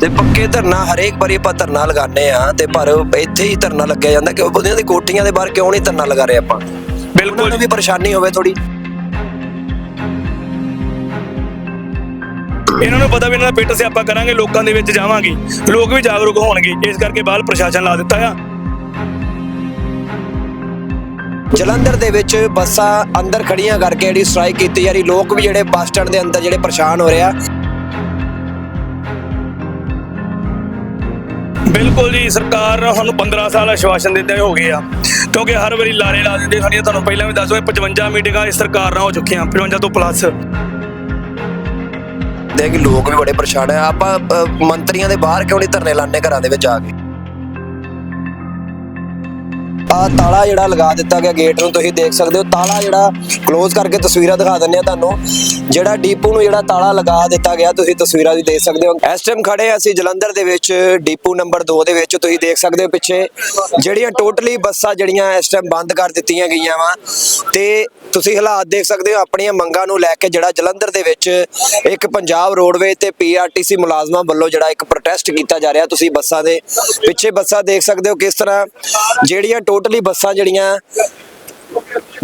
ਤੇ ਪੱਕੇ ਧਰਨਾ ਹਰੇਕ ਵਾਰੀ ਆਪਾਂ ਧਰਨਾ ਲਗਾਉਂਦੇ ਆ ਤੇ ਪਰ ਇੱਥੇ ਹੀ ਧਰਨਾ ਲੱਗਿਆ ਜਾਂਦਾ ਕਿ ਉਹਦੀਆਂ ਦੀ ਕੋਠੀਆਂ ਦੇ ਬਾਹਰ ਕਿਉਂ ਨਹੀਂ ਧਰਨਾ ਲਗਾ ਰਹੇ ਆਪਾਂ? ਉਹਨਾਂ ਬਿਲਕੁਲ ਨੂੰ ਵੀ ਪਰੇਸ਼ਾਨੀ ਹੋਵੇ ਥੋੜੀ ਇਹਨਾਂ ਨੂੰ ਪਤਾ ਵੀ ਇਹਨਾਂ ਦਾ ਪਿੱਟ ਸਿਆਪਾ ਕਰਾਂਗੇ ਲੋਕਾਂ ਦੇ ਵਿੱਚ ਜਾਵਾਂਗੇ। ਲੋਕ ਵੀ ਜਾਗਰੂਕ ਹੋਣਗੇ ਇਸ ਕਰਕੇ ਬਾਹਰ ਪ੍ਰਸ਼ਾਸਨ ਲਾ ਦਿੱਤਾ ਆ। ਜਲੰਧਰ ਦੇ ਵਿੱਚ ਬੱਸਾਂ ਅੰਦਰ ਖੜੀਆਂ ਕਰਕੇ ਜਿਹੜੀ ਸਟ੍ਰਾਈਕ ਕੀਤੀ ਜਾ ਰਹੀ ਲੋਕ ਵੀ ਜਿਹੜੇ ਬੱਸ ਸਟੈਂਡ ਦੇ ਅੰਦਰ ਜਿਹੜੇ ਪਰੇਸ਼ਾਨ ਹੋ ਰਿਹਾ ਬਿਲਕੁਲ ਜੀ, ਸਰਕਾਰ ਨੇ ਸਾਨੂੰ 15 ਸਾਲ ਆਸ਼ਵਾਸਨ ਦਿੰਦੇ ਹੋ ਗਏ ਆ। ਕਿਉਂਕਿ ਹਰ ਵਾਰੀ ਲਾਰੇ ਲਾ ਦਿੰਦੇ ਸਾਡੀਆਂ ਤੁਹਾਨੂੰ ਪਹਿਲਾਂ ਵੀ ਦੱਸੋ 55 ਮੀਟਿੰਗਾਂ ਇਸ ਸਰਕਾਰ ਨਾਲ ਹੋ ਚੁੱਕੀਆਂ 55 ਤੋਂ ਪਲੱਸ ਦੇ ਕਿ ਲੋਕ ਵੀ ਬੜੇ ਪਰੇਸ਼ਾਨ ਆ। ਆਪਾਂ ਮੰਤਰੀਆਂ ਦੇ ਬਾਹਰ ਕਿਉਂ ਨਹੀਂ ਧਰਨੇ ਲਾਣੇ ਘਰਾਂ ਦੇ ਵਿੱਚ ਆ ਕੇ? ਆ ਤਾਲਾ ਜਿਹੜਾ ਲਗਾ ਦਿੱਤਾ ਗਿਆ ਗੇਟ ਨੂੰ, ਤੁਸੀਂ ਦੇਖ ਸਕਦੇ ਹੋ, ਤਾਲਾ ਜਿਹੜਾ ক্লোਜ਼ ਕਰਕੇ ਤਸਵੀਰਾਂ ਦਿਖਾ ਦਿੰਨੇ ਆ ਤੁਹਾਨੂੰ। ਜਿਹੜਾ ਡੀਪੂ ਨੂੰ ਜਿਹੜਾ ਤਾਲਾ ਲਗਾ ਦਿੱਤਾ ਗਿਆ, ਤੁਸੀਂ ਤਸਵੀਰਾਂ ਵੀ ਦੇਖ ਸਕਦੇ ਹੋ। ਇਸ ਟਾਈਮ ਖੜੇ ਅਸੀਂ ਜਲੰਧਰ ਦੇ ਵਿੱਚ, ਡੀਪੂ ਨੰਬਰ 2 ਦੇ ਵਿੱਚ, ਤੁਸੀਂ ਦੇਖ ਸਕਦੇ ਹੋ ਪਿੱਛੇ। ਜਿਹੜੀਆਂ ਟੋਟਲੀ ਬੱਸਾਂ ਜਿਹੜੀਆਂ ਇਸ ਟਾਈਮ ਬੰਦ ਕਰ ਦਿੱਤੀਆਂ ਗਈਆਂ ਵਾ। ਤੇ ਤੁਸੀਂ ਹਾਲਾਤ ਦੇਖ ਸਕਦੇ ਹੋ, ਆਪਣੀਆਂ ਮੰਗਾਂ ਨੂੰ ਲੈ ਕੇ ਜਿਹੜਾ ਜਲੰਧਰ ਦੇ ਵਿੱਚ ਇੱਕ ਪੰਜਾਬ ਰੋਡਵੇ ਤੇ ਪੀਆਰਟੀਸੀ ਮੁਲਾਜ਼ਮਾਂ ਵੱਲੋਂ ਜਿਹੜਾ ਇੱਕ ਪ੍ਰੋਟੈਸਟ ਕੀਤਾ ਜਾ ਰਿਹਾ। ਤੁਸੀਂ ਬੱਸਾਂ ਦੇ ਪਿੱਛੇ ਬੱਸਾਂ ਦੇਖ ਸਕਦੇ ਹੋ ਕਿਸ ਤਰ੍ਹਾਂ ਜਿਹੜੀਆਂ ਟੋਟਲੀ ਬੱਸਾਂ ਜਿਹੜੀਆਂ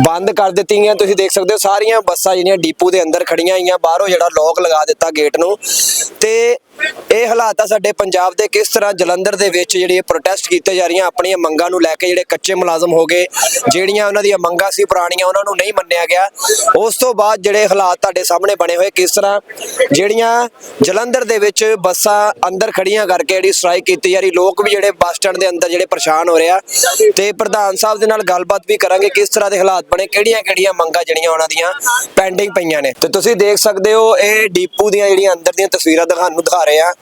ਬੰਦ ਕਰ ਦਿੱਤੀਆਂ। ਤੁਸੀਂ ਦੇਖ ਸਕਦੇ ਹੋ, ਸਾਰੀਆਂ ਬੱਸਾਂ ਜਿਹੜੀਆਂ ਡੀਪੂ ਦੇ ਅੰਦਰ ਖੜੀਆਂ ਆਈਆਂ ਬਾਹਰੋਂ ਜਿਹੜਾ ਲੋਕ ਲਗਾ ਦਿੱਤਾ ਗੇਟ ਨੂੰ। ਤੇ ਇਹ ਹਾਲਾਤ ਆ ਸਾਡੇ ਪੰਜਾਬ ਦੇ, ਕਿਸ ਤਰ੍ਹਾਂ ਜਲੰਧਰ ਦੇ ਵਿੱਚ ਜਿਹੜੀ ਪ੍ਰੋਟੈਸਟ ਕੀਤੇ ਜਾ ਰਹੀਆਂ, ਆਪਣੀਆਂ ਮੰਗਾਂ ਨੂੰ ਲੈ ਕੇ ਜਿਹੜੇ ਕੱਚੇ ਮੁਲਾਜ਼ਮ ਹੋ ਗਏ, ਜਿਹੜੀਆਂ ਉਹਨਾਂ ਦੀਆਂ ਮੰਗਾਂ ਸੀ, ਪੁਰਾਣੀਆਂ ਉਹਨਾਂ ਨੂੰ ਨਹੀਂ ਮੰਨਿਆ ਗਿਆ। ਉਸ ਤੋਂ ਬਾਅਦ ਜਿਹੜੇ ਹਾਲਾਤ ਤੁਹਾਡੇ ਸਾਹਮਣੇ ਬਣੇ ਹੋਏ, ਕਿਸ ਤਰ੍ਹਾਂ ਜਿਹੜੀਆਂ ਜਲੰਧਰ ਦੇ ਵਿੱਚ ਬੱਸਾਂ ਅੰਦਰ ਖੜੀਆਂ ਕਰਕੇ ਜਿਹੜੀ ਸਟ੍ਰਾਈਕ ਕੀਤੀ ਜਾ ਰਹੀ, ਲੋਕ ਵੀ ਜਿਹੜੇ ਬੱਸ ਸਟੈਂਡ ਦੇ ਅੰਦਰ ਜਿਹੜੇ ਪਰੇਸ਼ਾਨ ਹੋ ਰਿਹਾ ਤੇ ਪ੍ਰਧਾਨ ਸਾਹਿਬ ਦੇ ਨਾਲ ਗੱਲਬਾਤ ਵੀ ਕਰਾਂਗੇ, ਕਿਸ ਤਰ੍ਹਾਂ ਦੇ ਹਾਲਾਤ ਬਣੇ, ਕਿਹੜੀਆਂ ਕਿਹੜੀਆਂ ਮੰਗਾਂ ਜਿਹੜੀਆਂ ਉਹਨਾਂ ਦੀਆਂ ਪੈਂਡਿੰਗ ਪਈਆਂ ਨੇ। ਤੇ ਤੁਸੀਂ ਦੇਖ ਸਕਦੇ ਹੋ, ਇਹ ਡੀਪੂ ਦੀਆਂ ਜਿਹੜੀਆਂ ਅੰਦਰ ਦੀਆਂ ਤਸਵੀਰਾਂ ਤੁਹਾਨੂੰ ਦਿਖਾ ਰਹੇ ਆ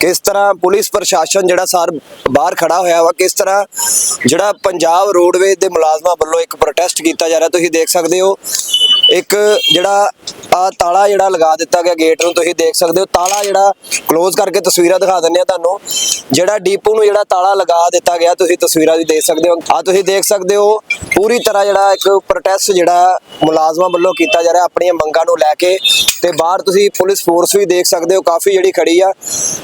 ਕਿਸ ਤਰ੍ਹਾਂ ਪੁਲਿਸ ਪ੍ਰਸ਼ਾਸਨ ਜਿਹੜਾ ਸਾਰ ਬਾਹਰ ਖੜਾ ਹੋਇਆ ਵਾ ਕਿਸ ਤਰ੍ਹਾਂ ਜਿਹੜਾ ਪੰਜਾਬ ਰੋਡਵੇਜ਼ ਦੇ ਮੁਲਾਜ਼ਮਾਂ ਵੱਲੋਂ ਇੱਕ ਪ੍ਰੋਟੈਸਟ ਕੀਤਾ ਜਾ ਰਿਹਾ। ਤੁਸੀਂ ਦੇਖ ਸਕਦੇ ਹੋ ਇੱਕ ਜਿਹੜਾ ਆ ਤਾਲਾ ਜਿਹੜਾ ਲਗਾ ਦਿੱਤਾ ਗਿਆ ਗੇਟ ਨੂੰ, ਤੁਸੀਂ ਦੇਖ ਸਕਦੇ ਹੋ, ਤਾਲਾ ਜਿਹੜਾ ক্লোਜ਼ ਕਰਕੇ ਤਸਵੀਰਾਂ ਦਿਖਾ ਦਿੰਨੇ ਆ ਤੁਹਾਨੂੰ। ਜਿਹੜਾ ਡੀਪੂ ਨੂੰ ਜਿਹੜਾ ਤਾਲਾ ਲਗਾ ਦਿੱਤਾ ਗਿਆ, ਤੁਸੀਂ ਤਸਵੀਰਾਂ ਵੀ ਦੇਖ ਸਕਦੇ ਹੋ। ਆ ਤੁਸੀਂ ਦੇਖ ਸਕਦੇ ਹੋ, ਪੂਰੀ ਤਰ੍ਹਾਂ ਜਿਹੜਾ ਇੱਕ ਪ੍ਰੋਟੈਸਟ ਜਿਹੜਾ ਮੁਲਾਜ਼ਮਾਂ ਵੱਲੋਂ ਕੀਤਾ ਜਾ ਰਿਹਾ, ਆਪਣੀਆਂ ਮੰਗਾਂ ਨੂੰ ਲੈ ਕੇ। ਤੇ ਬਾਹਰ ਤੁਸੀਂ ਪੁਲਿਸ ਫੋਰਸ ਵੀ ਦੇਖ ਸਕਦੇ ਹੋ, ਕਾਫੀ ਜਿਹੜੀ ਖੜੀ ਆ।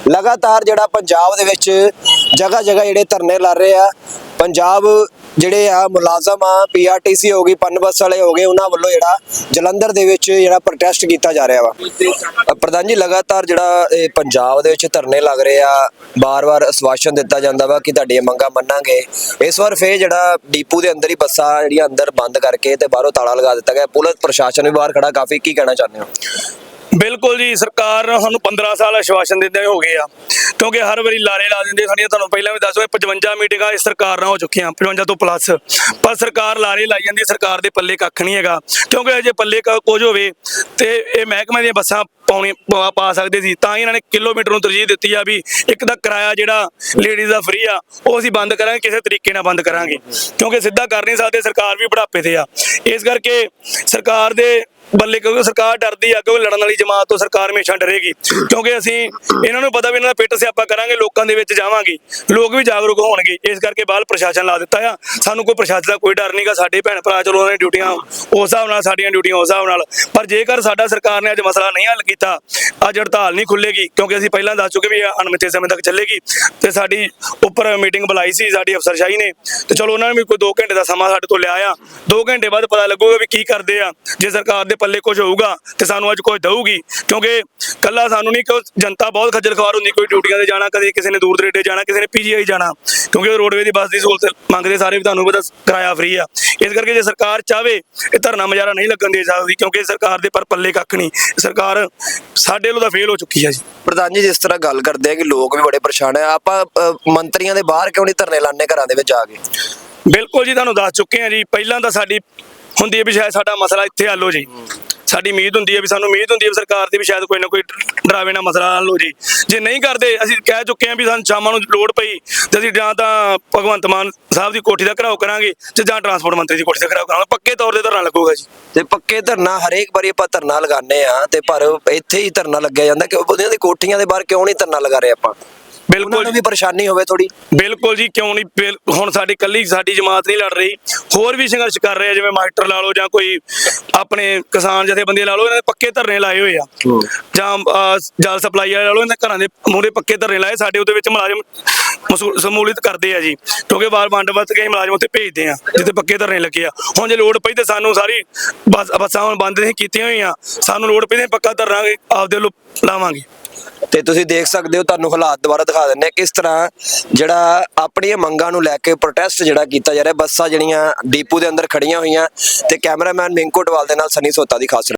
ਲਗਾਤਾਰ ਜਿਹੜਾ ਪੰਜਾਬ ਦੇ ਵਿੱਚ ਜਗ੍ਹਾ ਜਗ੍ਹਾ ਜਿਹੜੇ ਧਰਨੇ ਲਾ ਰਹੇ ਆ, ਪੰਜਾਬ ਜਿਹੜੇ ਆ ਮੁਲਾਜ਼ਮ ਆ ਪੀਆਰਟੀਸੀ ਹੋ ਗਈ, ਪਨ ਬੱਸ ਵਾਲੇ ਹੋ ਗਏ, ਉਹਨਾਂ ਵੱਲੋਂ ਜਿਹੜਾ ਜਲੰਧਰ ਦੇ ਵਿੱਚ ਜਿਹੜਾ ਪ੍ਰੋਟੈਸਟ ਕੀਤਾ ਜਾ ਰਿਹਾ ਵਾ। ਪ੍ਰਧਾਨ ਜੀ, ਲਗਾਤਾਰ ਜਿਹੜਾ ਇਹ ਪੰਜਾਬ ਦੇ ਵਿੱਚ ਧਰਨੇ ਲੱਗ ਰਹੇ ਆ ਬਾਰ-ਬਾਰ ਆਸ਼ਵਾਸਨ ਦਿੱਤਾ ਜਾਂਦਾ ਵਾ ਕਿ ਤੁਹਾਡੀਆਂ ਮੰਗਾਂ ਮੰਨਾਂਗੇ। ਇਸ ਵਾਰ ਫੇਰ ਜਿਹੜਾ ਡੀਪੂ ਦੇ ਅੰਦਰ ਹੀ ਬੱਸਾਂ ਜਿਹੜੀਆਂ ਅੰਦਰ ਬੰਦ ਕਰਕੇ ਤੇ ਬਾਹਰੋਂ ਤਾਲਾ ਲਗਾ ਦਿੱਤਾ ਗਿਆ। ਪੁਲਿਸ, ਪ੍ਰਸ਼ਾਸਨ ਵੀ ਬਾਹਰ ਖੜਾ। ਕਾਫੀ ਕੀ ਕਹਿਣਾ ਚਾਹੁੰਦੇ ਹੋ? ਬਿਲਕੁਲ ਜੀ, ਸਰਕਾਰ ਸਾਨੂੰ 15 ਸਾਲ ਆਸ਼ਵਾਸਨ ਦਿੰਦੇ ਹੋ ਗਏ ਆ। ਕਿਉਂਕਿ ਹਰ ਵਾਰੀ ਲਾਰੇ ਲਾ ਦਿੰਦੇ, ਸਾਡੀਆਂ ਤੁਹਾਨੂੰ ਪਹਿਲਾਂ ਵੀ ਦੱਸ ਦੱਸੋ 55 ਮੀਟਿੰਗਾਂ ਇਸ ਸਰਕਾਰ ਨਾਲ ਹੋ ਚੁੱਕੀਆਂ 55 ਤੋਂ ਪਲੱਸ ਪਰ ਸਰਕਾਰ ਲਾਰੇ ਲਾਈ ਜਾਂਦੀ, ਸਰਕਾਰ ਦੇ ਪੱਲੇ ਕੱਖ ਨਹੀਂ ਹੈਗਾ। ਕਿਉਂਕਿ ਅਜੇ ਪੱਲੇ ਕ- ਕੁਝ ਹੋਵੇ, ਤੇ ਇਹ ਮਹਿਕਮੇ ਦੀਆਂ ਬੱਸਾਂ ਪਾਉਣੀ ਪਾ- ਸਕਦੇ ਸੀ। ਤਾਂ ਹੀ ਇਹਨਾਂ ਨੇ ਕਿਲੋਮੀਟਰ ਨੂੰ ਤਰਜੀਹ ਦਿੱਤੀ ਆ ਵੀ ਇੱਕ ਦਾ ਕਿਰਾਇਆ ਜਿਹੜਾ ਲੇਡੀਜ਼ ਦਾ ਫ੍ਰੀ ਆ, ਉਹ ਅਸੀਂ ਬੰਦ ਕਰਾਂਗੇ, ਕਿਸੇ ਤਰੀਕੇ ਨਾਲ ਬੰਦ ਕਰਾਂਗੇ। ਕਿਉਂਕਿ ਸਿੱਧਾ ਕਰ ਨਹੀਂ ਸਕਦੇ, ਸਰਕਾਰ ਵੀ ਬੁਢਾਪੇ ਤੇ ਆ। ਇਸ ਕਰਕੇ ਸਰਕਾਰ ਦੇ ਬੱਲੇ ਕਿਉਂਕਿ ਸਰਕਾਰ ਡਰਦੀ ਆ, ਕਿਉਂਕਿ ਲੜਨ ਵਾਲੀ ਜਮਾਤ ਤੋਂ ਸਰਕਾਰ ਹਮੇਸ਼ਾ ਡਰੇਗੀ। ਕਿਉਂਕਿ ਅਸੀਂ, ਇਹਨਾਂ ਨੂੰ ਪਤਾ ਵੀ ਇਹਨਾਂ ਦਾ ਪਿੱਟ ਸਿਆਪਾ ਕਰਾਂਗੇ, ਲੋਕਾਂ ਦੇ ਵਿੱਚ ਜਾਵਾਂਗੇ। ਲੋਕ ਵੀ ਜਾਗਰੂਕ ਹੋਣਗੇ। ਇਸ ਕਰਕੇ ਬਾਹਰ ਪ੍ਰਸ਼ਾਸਨ ਲਾ ਦਿੱਤਾ ਆ। ਸਾਨੂੰ ਕੋਈ ਪ੍ਰਸ਼ਾਸਨ ਦਾ ਕੋਈ ਡਰ ਨਹੀਂਗਾ ਸਾਡੇ ਭੈਣ ਭਰਾ ਚਲੋ ਉਹਨਾਂ ਦੀ ਡਿਊਟੀਆਂ ਉਸ ਹਿਸਾਬ ਨਾਲ, ਸਾਡੀਆਂ ਡਿਊਟੀਆਂ ਉਸ ਹਿਸਾਬ ਨਾਲ। ਪਰ ਜੇਕਰ ਸਾਡਾ ਸਰਕਾਰ ਨੇ ਅੱਜ ਮਸਲਾ ਨਹੀਂ ਹੱਲ ਕੀਤਾ, ਅੱਜ ਹੜਤਾਲ ਨਹੀਂ ਖੁੱਲੇਗੀ, ਕਿਉਂਕਿ ਅਸੀਂ ਪਹਿਲਾਂ ਦੱਸ ਚੁੱਕੇ ਵੀ ਅਣਮਿੱਥੇ ਸਮੇਂ ਤੱਕ ਚੱਲੇਗੀ। ਤੇ ਸਾਡੀ ਉੱਪਰ ਮੀਟਿੰਗ ਬੁਲਾਈ ਸੀ, ਸਾਡੀ ਅਫਸਰਸ਼ਾਹੀ ਨੇ। ਤੇ ਚਲੋ ਉਹਨਾਂ ਨੇ ਵੀ ਕੋਈ 2 ਘੰਟੇ ਦਾ ਸਮਾਂ ਸਾਡੇ ਤੋਂ ਲਿਆ ਆ। 2 ਘੰਟੇ ਬਾਅਦ ਪਤਾ ਲੱਗੂਗਾ ਵੀ ਕੀ ਕਰਦੇ ਆ। ਜੇ ਸਰਕਾਰ ਦੇ ਪੱਲੇ ਕੁਝ ਹੋਊਗਾ ਤੇ ਸਾਨੂੰ ਅੱਜ ਕੁਝ ਦਊਗੀ। ਕਿਉਂਕਿ ਕੱਲਾ ਸਾਨੂੰ ਨਹੀਂ ਕਿ ਜਨਤਾ ਬਹੁਤ ਖੱਜਲ ਖਵਾਰ ਹੁੰਦੀ ਕੋਈ ਡਿਊਟੀਆਂ ਤੇ ਜਾਣਾ ਕਦੇ ਕਿਸੇ ਨੇ ਦੂਰ ਦਰੇਡੇ ਜਾਣਾ ਕਿਸੇ ਨੇ ਪੀਜੀਆਈ ਜਾਣਾ। ਕਿਉਂਕਿ ਰੋਡਵੇ ਦੀ ਬੱਸ ਦੀ ਸਹੂਲਤ ਮੰਗਦੇ ਸਾਰੇ ਵੀ ਤੁਹਾਨੂੰ ਪਤਾ ਕਿਰਾਇਆ ਫ੍ਰੀ ਆ। ਇਸ ਕਰਕੇ ਜੇ ਸਰਕਾਰ ਚਾਵੇ ਇਹ ਧਰਨਾ ਮਜਾਰਾ ਨਹੀਂ ਲੱਗਣ ਦੇ ਸਕਦੀ ਕਿਉਂਕਿ ਸਰਕਾਰ ਦੇ ਪਰ ਪੱਲੇ ਕੱਖ ਨਹੀਂ। ਸਰਕਾਰ ਸਾਡੇ ਵੱਲੋਂ ਤਾਂ ਫੇਲ ਹੋ ਚੁੱਕੀ ਆ ਜੀ। ਪ੍ਰਧਾਨ ਜੀ ਜਿਸ ਤਰ੍ਹਾਂ ਗੱਲ ਕਰਦੇ ਆ ਕਿ ਲੋਕ ਵੀ ਬੜੇ ਪਰੇਸ਼ਾਨ ਆ ਆਪਾਂ ਮੰਤਰੀਆਂ ਦੇ ਬਾਹਰ ਕਿਉਂ ਨਹੀਂ ਧਰਨੇ ਲਾਣੇ ਘਰਾਂ ਦੇ ਵਿੱਚ ਆ ਕੇ? ਬਿਲਕੁਲ ਜੀ ਤੁਹਾਨੂੰ ਦੱਸ ਚੁੱਕੇ ਆ ਜੀ। ਪਹਿਲਾਂ ਤਾਂ ਸਾਡੀ ਹੁੰਦੀ ਹੈ ਵੀ ਸ਼ਾਇਦ ਸਾਡਾ ਮਸਲਾ ਇੱਥੇ ਹੱਲ ਹੋ ਜੀ। ਸਾਡੀ ਉਮੀਦ ਹੁੰਦੀ ਹੈ ਵੀ ਸਾਨੂੰ ਉਮੀਦ ਹੁੰਦੀ ਹੈ ਸਰਕਾਰ ਦੀ ਵੀ ਸ਼ਾਇਦ ਕੋਈ ਨਾ ਕੋਈ ਡਰਾਵੇ ਨਾਲ ਮਸਲਾ ਹੱਲ ਹੋ ਜੀ। ਜੇ ਨਹੀਂ ਕਰਦੇ, ਅਸੀਂ ਕਹਿ ਚੁੱਕੇ ਹਾਂ ਵੀ ਸਾਨੂੰ ਸ਼ਾਮਾਂ ਨੂੰ ਲੋੜ ਪਈ ਤੇ ਅਸੀਂ ਜਾਂ ਤਾਂ ਭਗਵੰਤ ਮਾਨ ਸਾਹਿਬ ਦੀ ਕੋਠੀ ਦਾ ਘਰਾਓ ਕਰਾਂਗੇ ਤੇ ਜਾਂ ਟਰਾਂਸਪੋਰਟ ਮੰਤਰੀ ਦੀ ਕੋਠੀ ਦਾ ਘਰਾਓ ਕਰਾਂਗੇ। ਪੱਕੇ ਤੌਰ ਤੇ ਧਰਨਾ ਲੱਗੂਗਾ ਜੀ। ਤੇ ਪੱਕੇ ਧਰਨਾ ਹਰੇਕ ਵਾਰੀ ਆਪਾਂ ਧਰਨਾ ਲਗਾਉਂਦੇ ਆ ਤੇ ਪਰ ਇੱਥੇ ਹੀ ਧਰਨਾ ਲੱਗਿਆ ਜਾਂਦਾ ਕਿ ਉਹਦੀਆਂ ਦੀ ਕੋਠੀਆਂ ਦੇ ਬਾਹਰ ਕਿਉਂ ਨਹੀਂ ਧਰਨਾ ਲਗਾ ਰਹੇ ਆਪਾਂ? ਉਹਨਾਂ ਨੂੰ ਵੀ ਪਰੇਸ਼ਾਨੀ ਹੋਵੇ ਥੋੜੀ ਬਿਲਕੁਲ ਜੀ ਕਿਉਂ ਨਹੀਂ? ਬਿਲ- ਹੁਣ ਸਾਡੀ ਕੱਲੀ ਸਾਡੀ ਜਮਾਤ ਨਹੀਂ ਲੜ ਰਹੀ। ਹੋਰ ਵੀ ਸੰਘਰਸ਼ ਕਰ ਰਹੇ ਆ ਜਿਵੇਂ ਮਾਸਟਰ ਲਾ ਲਓ ਜਾਂ ਕੋਈ ਆਪਣੇ ਕਿਸਾਨ ਜਥੇਬੰਦੀ ਲਾ ਲਓ ਇਹਨਾਂ ਨੇ ਪੱਕੇ ਧਰਨੇ ਲਾਏ ਹੋਏ ਆ। ਜਾਂ ਅਹ, ਜਲ ਸਪਲਾਈ ਵਾਲੇ ਲਾ ਲਓ ਇਹਨਾਂ ਦੇ ਘਰਾਂ ਦੇ ਮੂਹਰੇ ਪੱਕੇ ਧਰਨੇ ਲਾਏ ਸਾਡੇ ਉਹਦੇ ਵਿੱਚ ਮੁਲਾਜ਼ਮ ਮਸੂ- ਸਮੂਲਿਤ ਕਰਦੇ ਆ ਜੀ। ਕਿਉਂਕਿ ਵਾਰ ਵੰਡ ਵਤ ਕੇ ਅਸੀਂ ਮੁਲਾਜ਼ਮ ਉੱਥੇ ਭੇਜਦੇ ਆ ਜਿੱਥੇ ਪੱਕੇ ਧਰਨੇ ਲੱਗੇ ਆ। ਹੁਣ ਜੇ ਲੋੜ ਪਈ ਤੇ ਸਾਨੂੰ ਸਾਰੀ ਬੱਸ ਬੱਸਾਂ ਹੁਣ ਬੰਦ ਨਹੀਂ ਕੀਤੀਆਂ ਹੋਈਆਂ। ਸਾਨੂੰ ਲੋੜ ਪਈ ਤੇ ਪੱਕਾ ਧਰਨਾ ਆਪਦੇ ਵੱਲੋਂ ਲਾਵਾਂਗੇ। ਤੇ ਤੁਸੀਂ ਦੇਖ ਸਕਦੇ ਹੋ, ਤੁਹਾਨੂੰ ਹਾਲਾਤ ਦੁਬਾਰਾ ਦਿਖਾ ਦਿੰਦੇ ਆ ਕਿਸ ਤਰ੍ਹਾਂ ਜਿਹੜਾ ਆਪਣੀਆਂ ਮੰਗਾਂ ਨੂੰ ਲੈ ਕੇ ਪ੍ਰੋਟੈਸਟ ਜਿਹੜਾ ਕੀਤਾ ਜਾ ਰਿਹਾ, ਬੱਸਾਂ ਜਿਹੜੀਆਂ ਡੀਪੂ ਦੇ ਅੰਦਰ ਖੜੀਆਂ ਹੋਈਆਂ ਤੇ ਕੈਮਰਾਮੈਨ ਮਿੰਕੂ ਡਵਾਲ ਦੇ ਨਾਲ ਸਨੀ ਸੋਤਾ ਦੀ ਖਾਸ